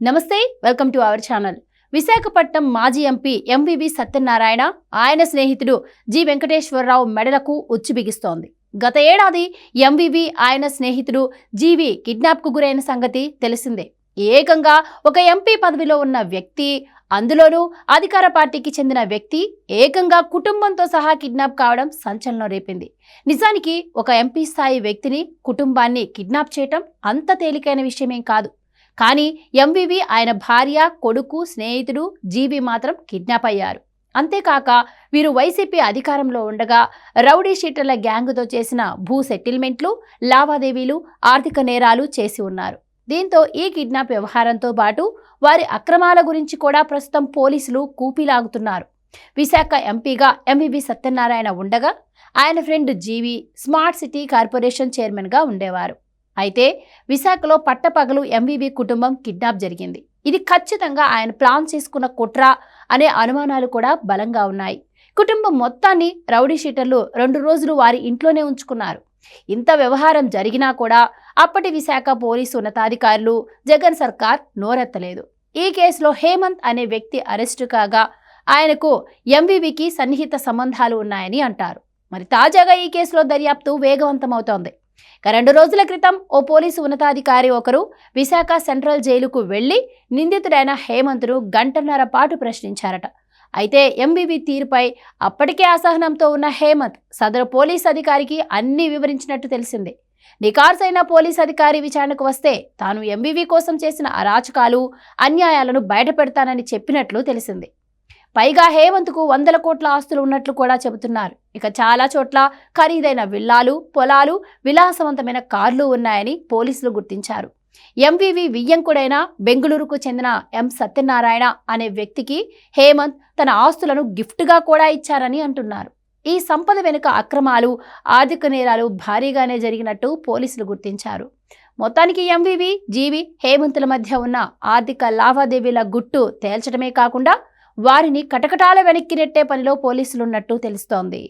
నమస్తే welcome to our channel. Visakhapatnam మాజీ MP MVV Satyanarayana ఆయన స్నేహితుడు జి వెంకటేశ్వరరావు మెడలకు ఉచ్చు బిగిస్తోంది. గత ఏడాది ఎంవివి ఆయన స్నేహితుడు జీవి కిడ్నాప్కు గురైన సంగతి తెలిసిందే. ఏకంగా ఒక ఎంపీ పదవిలో ఉన్న వ్యక్తి అందులోనూ అధికార పార్టీకి చెందిన వ్యక్తి ఏకంగా కుటుంబంతో సహా కిడ్నాప్ కావడం సంచలనం రేపింది. నిజానికి ఒక ఎంపీ స్థాయి వ్యక్తిని కుటుంబాన్ని కిడ్నాప్ చేయటం అంత తేలికైన విషయమేం కాదు. కానీ ఎంవివి ఆయన భార్య కొడుకు స్నేహితుడు జీవి మాత్రం కిడ్నాప్ అయ్యారు. అంతేకాక వీరు వైసీపీ అధికారంలో ఉండగా రౌడీ షీటర్ల గ్యాంగుతో చేసిన భూ సెటిల్మెంట్లు లావాదేవీలు ఆర్థిక నేరాలు చేసి ఉన్నారు. దీంతో ఈ కిడ్నాప్ వ్యవహారంతో పాటు వారి అక్రమాల గురించి కూడా ప్రస్తుతం పోలీసులు కూపిలాగుతున్నారు. విశాఖ ఎంపీగా ఎంవివి సత్యనారాయణ ఉండగా ఆయన friend G V smart city corporation చైర్మన్గా ఉండేవారు. అయితే విశాఖలో పట్టపగలు ఎంవివి కుటుంబం కిడ్నాప్ జరిగింది. ఇది ఖచ్చితంగా ఆయన ప్లాన్ చేసుకున్న కుట్ర అనే అనుమానాలు కూడా బలంగా ఉన్నాయి. కుటుంబం మొత్తాన్ని రౌడీ షీటర్లు రెండు రోజులు వారి ఇంట్లోనే ఉంచుకున్నారు. ఇంత వ్యవహారం జరిగినా కూడా అప్పటి విశాఖ పోలీసు ఉన్నతాధికారులు జగన్ సర్కార్ నోరెత్తలేదు. ఈ కేసులో హేమంత్ అనే వ్యక్తి అరెస్టు కాగా ఆయనకు ఎంవివికి సన్నిహిత సంబంధాలు ఉన్నాయని అంటారు. మరి తాజాగా ఈ కేసులో దర్యాప్తు వేగవంతమవుతోంది. ఇక రెండు రోజుల క్రితం ఓ పోలీసు ఉన్నతాధికారి ఒకరు విశాఖ సెంట్రల్ జైలుకు వెళ్ళి నిందితుడైన హేమంత్ను గంటన్నర పాటు ప్రశ్నించారట. అయితే ఎంబీవీ తీరుపై అప్పటికే అసహనంతో ఉన్న హేమంత్ సదరు పోలీస్ అధికారికి అన్నీ వివరించినట్టు తెలిసింది. నికార్సైన పోలీస్ అధికారి విచారణకు వస్తే తాను ఎంబీవీ కోసం చేసిన అరాచకాలు అన్యాయాలను బయటపెడతానని చెప్పినట్లు తెలిసింది. పైగా హేమంత్కు వందల కోట్ల ఆస్తులు ఉన్నట్లు కూడా చెబుతున్నారు. ఇక చాలా చోట్ల ఖరీదైన విల్లాలు పొలాలు విలాసవంతమైన కార్లు ఉన్నాయని పోలీసులు గుర్తించారు. ఎంవివి వియ్యంకుడైన బెంగళూరుకు చెందిన ఎం. సత్యనారాయణ అనే వ్యక్తికి హేమంత్ తన ఆస్తులను గిఫ్ట్గా కూడా ఇచ్చారని అంటున్నారు. ఈ సంపద వెనుక అక్రమాలు ఆర్థిక నేరాలు భారీగానే జరిగినట్టు పోలీసులు గుర్తించారు. మొత్తానికి ఎంవివి జీవి హేమంతుల మధ్య ఉన్న ఆర్థిక లావాదేవీల గుట్టు తేల్చడమే కాకుండా వారిని కటకటాల వెనక్కి నెట్టే పనిలో పోలీసులున్నట్టు తెలుస్తోంది.